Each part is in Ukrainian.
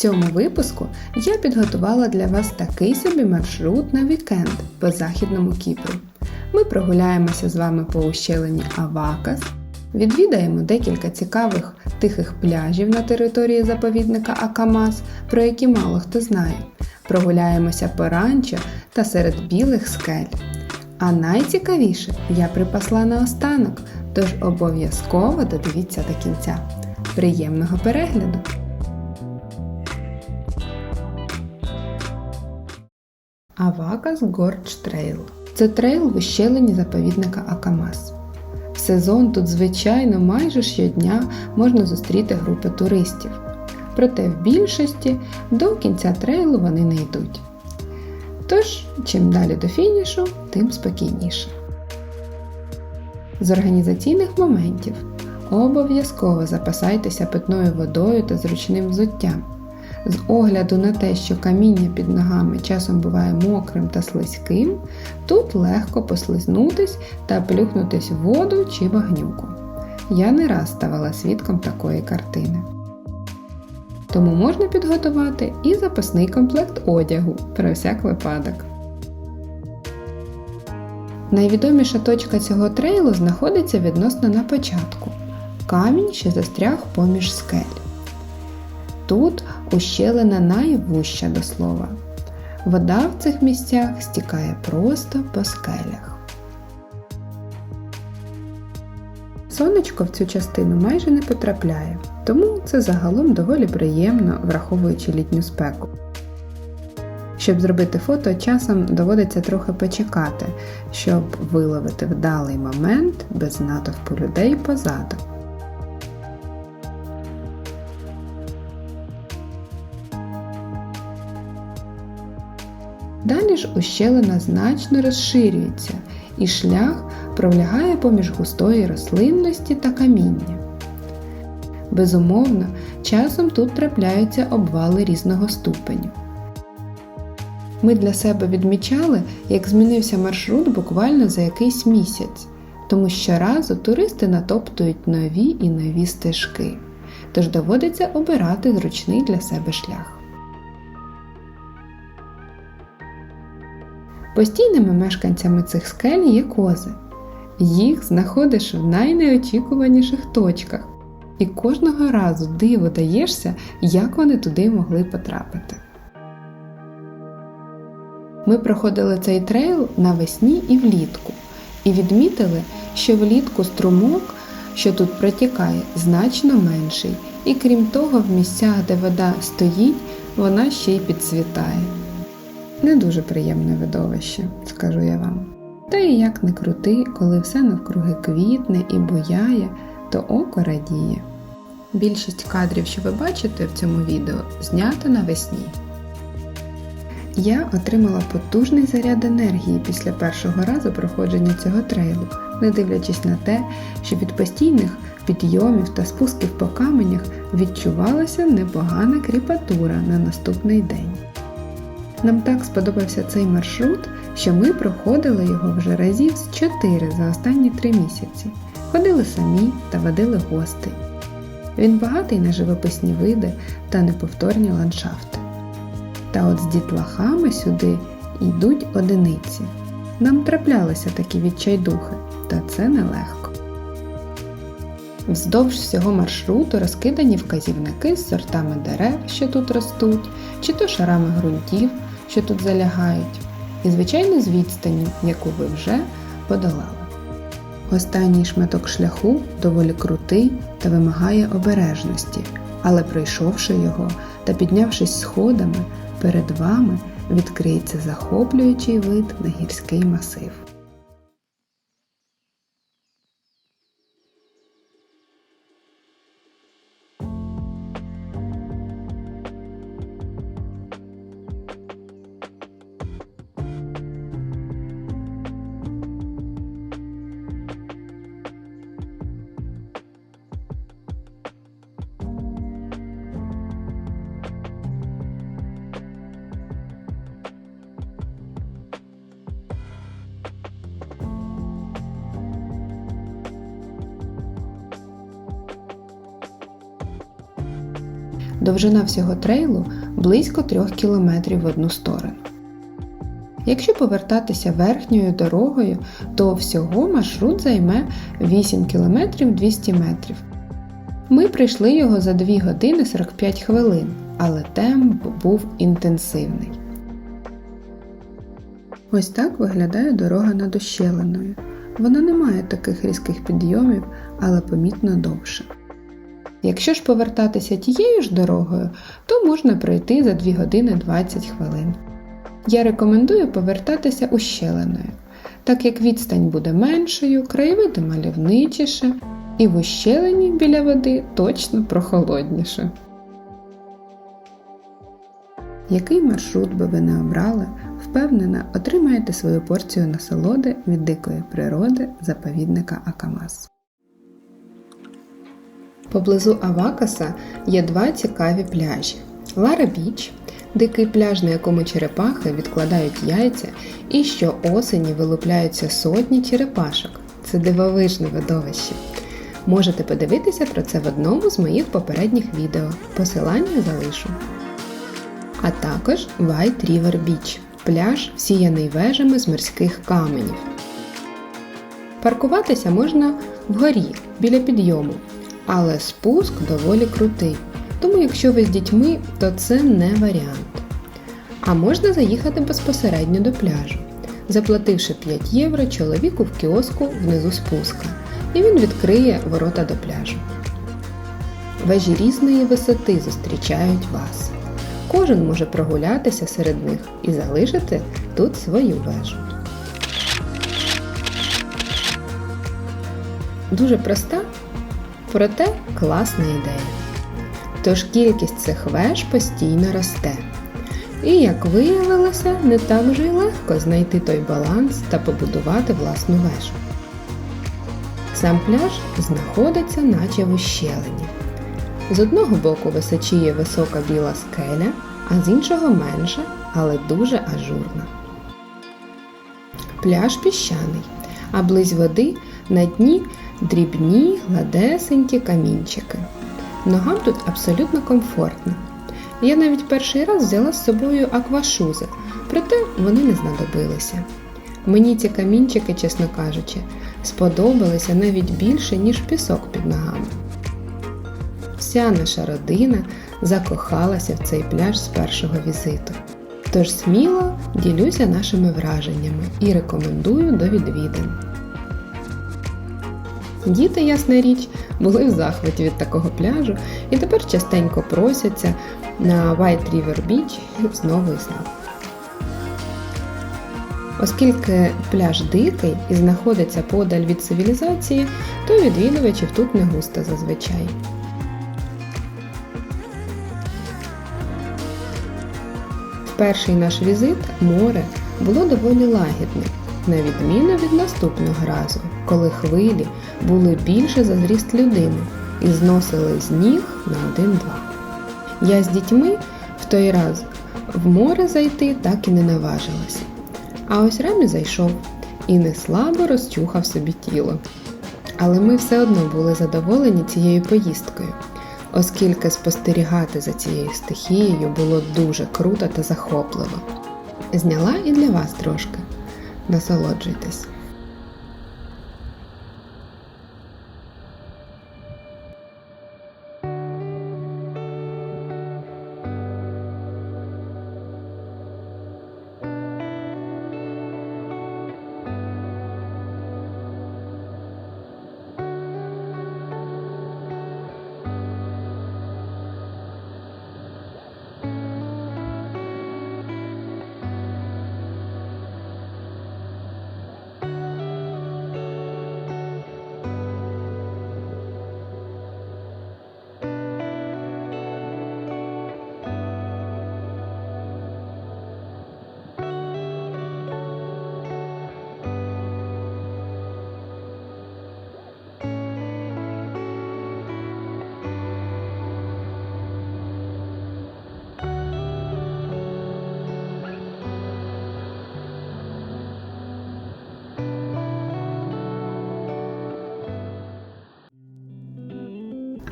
цьому випуску я підготувала для вас такий собі маршрут на вікенд по західному Кіпру. Ми прогуляємося з вами по ущелині Авакас, відвідаємо декілька цікавих тихих пляжів на території заповідника Акамас, про які мало хто знає. Прогуляємося по ранчо та серед білих скель. А найцікавіше я припасла на останок, тож обов'язково додивіться до кінця. Приємного перегляду! Авакас Гордж Трейл. Це трейл в ущелині заповідника Акамас. В сезон тут, звичайно, майже щодня можна зустріти групи туристів. Проте в більшості до кінця трейлу вони не йдуть. Тож, чим далі до фінішу, тим спокійніше. З організаційних моментів обов'язково запасайтеся питною водою та зручним взуттям. З огляду на те, що каміння під ногами часом буває мокрим та слизьким, тут легко послизнутись та плюхнутись в воду чи багнюку. Я не раз ставала свідком такої картини. Тому можна підготувати і запасний комплект одягу про всяк випадок. Найвідоміша точка цього трейлу знаходиться відносно на початку. Камінь, що застряг поміж скель. Тут ущелина найвуща до слова. Вода в цих місцях стікає просто по скелях. Сонечко в цю частину майже не потрапляє, тому це загалом доволі приємно, враховуючи літню спеку. Щоб зробити фото, часом доводиться трохи почекати, щоб виловити вдалий момент без натовпу людей позаду. Ж ущелина значно розширюється, і шлях пролягає поміж густої рослинності та каміння. Безумовно, часом тут трапляються обвали різного ступеню. Ми для себе відмічали, як змінився маршрут буквально за якийсь місяць, тому щоразу туристи натоптують нові і нові стежки, тож доводиться обирати зручний для себе шлях. Постійними мешканцями цих скель є кози. Їх знаходиш в найнеочікуваніших точках, і кожного разу диво даєшся, як вони туди могли потрапити. Ми проходили цей трейл навесні і влітку, і відмітили, що влітку струмок, що тут протікає, значно менший, і крім того, в місцях, де вода стоїть, вона ще й підцвітає. Не дуже приємне видовище, скажу я вам. Та і як не крути, коли все навкруги квітне і буяє, то око радіє. Більшість кадрів, що ви бачите в цьому відео, знято навесні. Я отримала потужний заряд енергії після першого разу проходження цього трейлу, не дивлячись на те, що від постійних підйомів та спусків по каменях відчувалася непогана кріпатура на наступний день. Нам так сподобався цей маршрут, що ми проходили його вже разів з 4 за останні 3 місяці. Ходили самі та водили гостей. Він багатий на живописні види та неповторні ландшафти. Та от з дітлахами сюди йдуть одиниці. Нам траплялися такі відчайдухи, та це нелегко. Вздовж всього маршруту розкидані вказівники з сортами дерев, що тут ростуть, чи то шарами ґрунтів, що тут залягають, і, звичайно, з відстані, яку ви вже подолали. Останній шматок шляху доволі крутий та вимагає обережності, але пройшовши його та піднявшись сходами, перед вами відкриється захоплюючий вид на гірський масив. Довжина всього трейлу близько 3 км в одну сторону. Якщо повертатися верхньою дорогою, то всього маршрут займе 8 км 200 метрів. Ми прийшли його за 2 години 45 хвилин, але темп був інтенсивний. Ось так виглядає дорога над ущелиною. Вона не має таких різких підйомів, але помітно довше. Якщо ж повертатися тією ж дорогою, то можна пройти за 2 години 20 хвилин. Я рекомендую повертатися ущелиною, так як відстань буде меншою, краєвиди мальовничіше, і в ущелині біля води точно прохолодніше. Який маршрут би ви не обрали, впевнена, отримаєте свою порцію насолоди від дикої природи заповідника Акамас. Поблизу Авакаса є два цікаві пляжі: Лара Біч, дикий пляж, на якому черепахи відкладають яйця, і що осені вилупляються сотні черепашок. Це дивовижне видовище. Можете подивитися про це в одному з моїх попередніх відео. Посилання залишу. А також White River Beach пляж, всіяний вежами з морських каменів. Паркуватися можна вгорі біля підйому, але спуск доволі крутий. Тому, якщо ви з дітьми, то це не варіант. А можна заїхати безпосередньо до пляжу, заплативши 5 євро чоловіку в кіоску внизу спуска, і він відкриє ворота до пляжу. Вежі різної висоти зустрічають вас. Кожен може прогулятися серед них і залишити тут свою вежу. Дуже проста, проте класна ідея. Тож кількість цих веж постійно росте. І, як виявилося, не так вже й легко знайти той баланс та побудувати власну вежу. Сам пляж знаходиться наче в ущелині. З одного боку височіє висока біла скеля, а з іншого менша, але дуже ажурна. Пляж піщаний, а близь води на дні дрібні гладесенькі камінчики. Ногам тут абсолютно комфортно. Я навіть перший раз взяла з собою аквашузи, проте вони не знадобилися. Мені ці камінчики, чесно кажучи, сподобалися навіть більше, ніж пісок під ногами. Вся наша родина закохалася в цей пляж з першого візиту. Тож сміло ділюся нашими враженнями і рекомендую до відвідин. Діти, ясна річ, були в захваті від такого пляжу і тепер частенько просяться на White River Beach знову і знову. Оскільки пляж дикий і знаходиться подаль від цивілізації, то відвідувачів тут не густо зазвичай. Перший наш візит море було доволі лагідне, на відміну від наступного разу, коли хвилі були більше за зріст людини і зносили з ніг на один-два. Я з дітьми в той раз в море зайти так і не наважилася. А ось Ремі зайшов і не слабо розчухав собі тіло. Але ми все одно були задоволені цією поїздкою, оскільки спостерігати за цією стихією було дуже круто та захопливо. Зняла і для вас трошки. Насолоджуйтесь!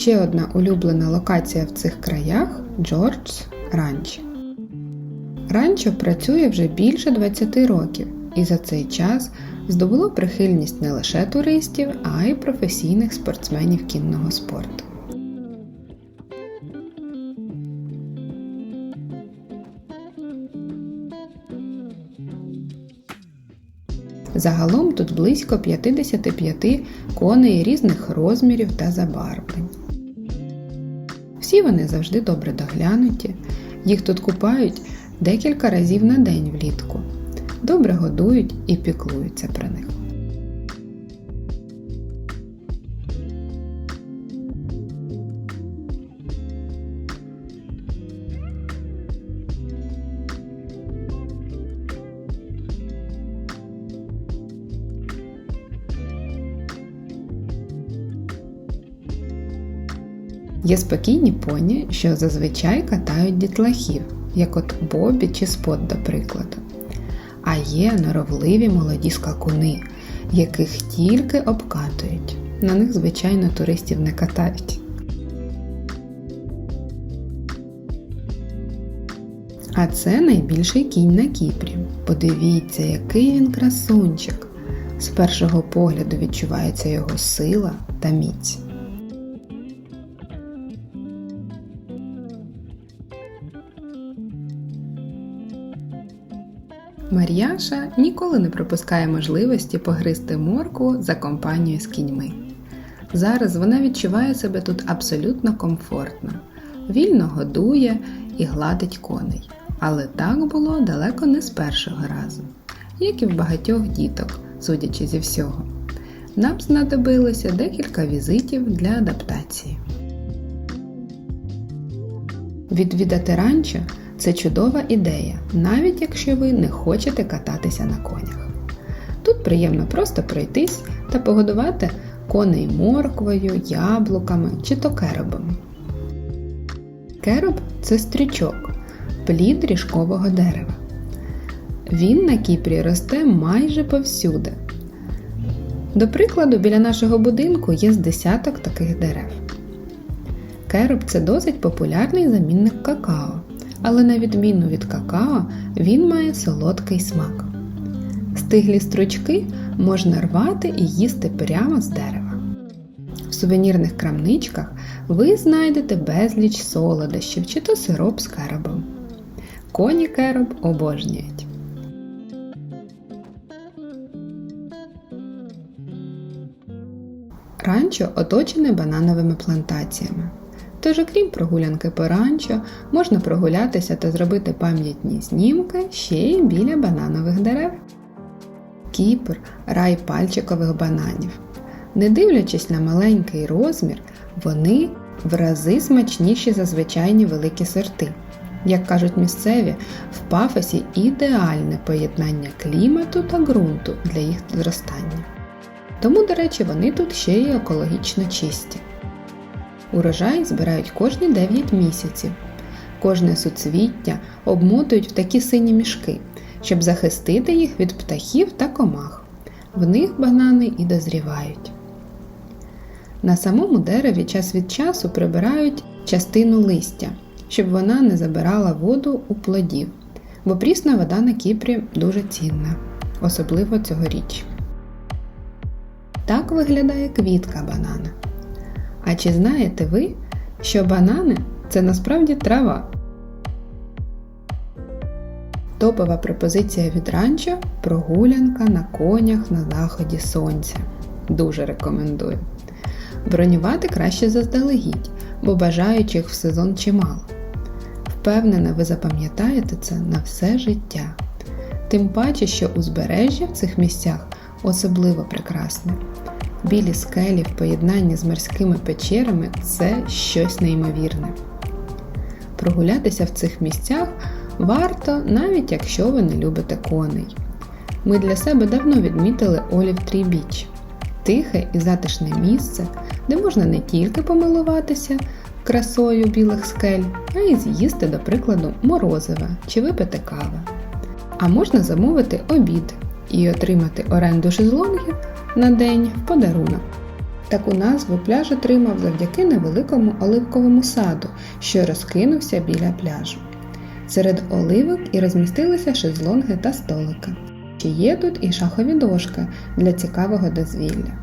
Ще одна улюблена локація в цих краях Джордж Ранч. Ранчо працює вже більше 20 років і за цей час здобуло прихильність не лише туристів, а й професійних спортсменів кінного спорту. Загалом тут близько 55 коней різних розмірів та забарвлень. Всі вони завжди добре доглянуті, їх тут купають декілька разів на день влітку, добре годують і піклуються про них. Є спокійні поні, що зазвичай катають дітлахів, як от Бобі чи Спот, до прикладу. А є норовливі молоді скакуни, яких тільки обкатують. На них, звичайно, туристів не катають. А це найбільший кінь на Кіпрі. Подивіться, який він красунчик. З першого погляду відчувається його сила та міць. Мар'яша ніколи не пропускає можливості погризти моркву за компанією з кіньми. Зараз вона відчуває себе тут абсолютно комфортно, вільно годує і гладить коней. Але так було далеко не з першого разу, як і в багатьох діток, судячи зі всього. Нам знадобилося декілька візитів для адаптації. Відвідати ранчо це чудова ідея, навіть якщо ви не хочете кататися на конях. Тут приємно просто пройтись та погодувати коней морквою, яблуками чи то керобом. Кероб це стрічок, плід ріжкового дерева. Він на Кіпрі росте майже повсюди. До прикладу, біля нашого будинку є з десяток таких дерев. Кероб це досить популярний замінник какао, але на відміну від какао, він має солодкий смак. Стиглі стручки можна рвати і їсти прямо з дерева. В сувенірних крамничках ви знайдете безліч солодощів чи то сироп з керобом. Коні кероб обожнюють. Ранчо оточене банановими плантаціями. Тож, окрім прогулянки по ранчо, можна прогулятися та зробити пам'ятні знімки ще й біля бананових дерев. Кіпр рай пальчикових бананів. Не дивлячись на маленький розмір, вони в рази смачніші за звичайні великі сорти. Як кажуть місцеві, в пафосі ідеальне поєднання клімату та ґрунту для їх зростання. Тому, до речі, вони тут ще й екологічно чисті. Урожай збирають кожні 9 місяців. Кожне суцвіття обмотують в такі сині мішки, щоб захистити їх від птахів та комах. В них банани і дозрівають. На самому дереві час від часу прибирають частину листя, щоб вона не забирала воду у плодів, бо прісна вода на Кіпрі дуже цінна, особливо цьогоріч. Так виглядає квітка банана. А чи знаєте ви, що банани це насправді трава? Топова пропозиція від ранчо прогулянка на конях на заході сонця. Дуже рекомендую. Бронювати краще заздалегідь, бо бажаючих в сезон чимало. Впевнена, ви запам'ятаєте це на все життя. Тим паче, що узбережжя в цих місцях особливо прекрасне. Білі скелі в поєднанні з морськими печерами це щось неймовірне. Прогулятися в цих місцях варто, навіть якщо ви не любите коней. Ми для себе давно відмітили Олів Трі Біч тихе і затишне місце, де можна не тільки помилуватися красою білих скель, а й з'їсти, до прикладу, морозива чи випити кави. А можна замовити обід і отримати оренду шезлонгів на день в подарунок. Таку назву пляж отримав завдяки невеликому оливковому саду, що розкинувся біля пляжу. Серед оливок і розмістилися шезлонги та столики. Чи є тут і шахові дошки для цікавого дозвілля.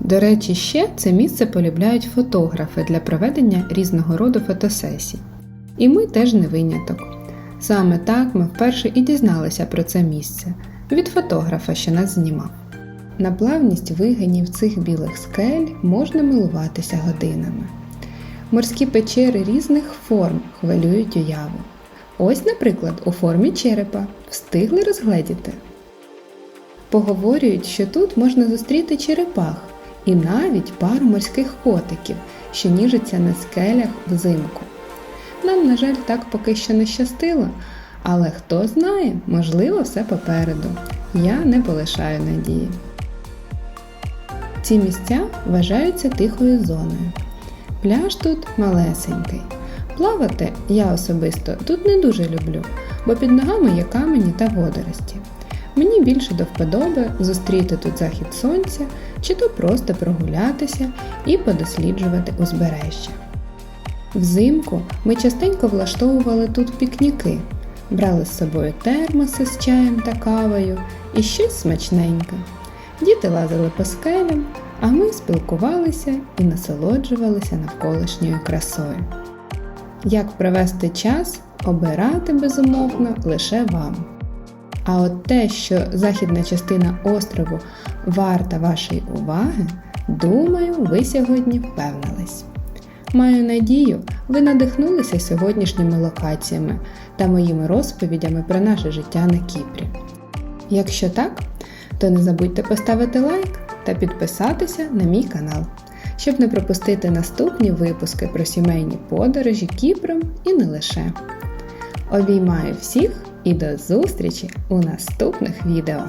До речі, ще це місце полюбляють фотографи для проведення різного роду фотосесій. І ми теж не виняток. Саме так ми вперше і дізналися про це місце від фотографа, що нас знімав. На плавність вигинів цих білих скель можна милуватися годинами. Морські печери різних форм хвилюють уяву. Ось, наприклад, у формі черепа встигли розгледіти. Поговорюють, що тут можна зустріти черепах і навіть пару морських котиків, що ніжаться на скелях взимку. Нам, на жаль, так поки що не щастило, але хто знає, можливо, все попереду. Я не полишаю надії. Ці місця вважаються тихою зоною. Пляж тут малесенький. Плавати я особисто тут не дуже люблю, бо під ногами є камені та водорості. Мені більше до вподоби зустріти тут захід сонця чи то просто прогулятися і подосліджувати узбережжя. Взимку ми частенько влаштовували тут пікніки, брали з собою термоси з чаєм та кавою і щось смачненьке. Діти лазили по скелям, а ми спілкувалися і насолоджувалися навколишньою красою. Як провести час, обирати безумовно лише вам. А от те, що західна частина острову варта вашої уваги, думаю, ви сьогодні впевнились. Маю надію, ви надихнулися сьогоднішніми локаціями та моїми розповідями про наше життя на Кіпрі. Якщо так, то не забудьте поставити лайк та підписатися на мій канал, щоб не пропустити наступні випуски про сімейні подорожі Кіпром і не лише. Обіймаю всіх і до зустрічі у наступних відео!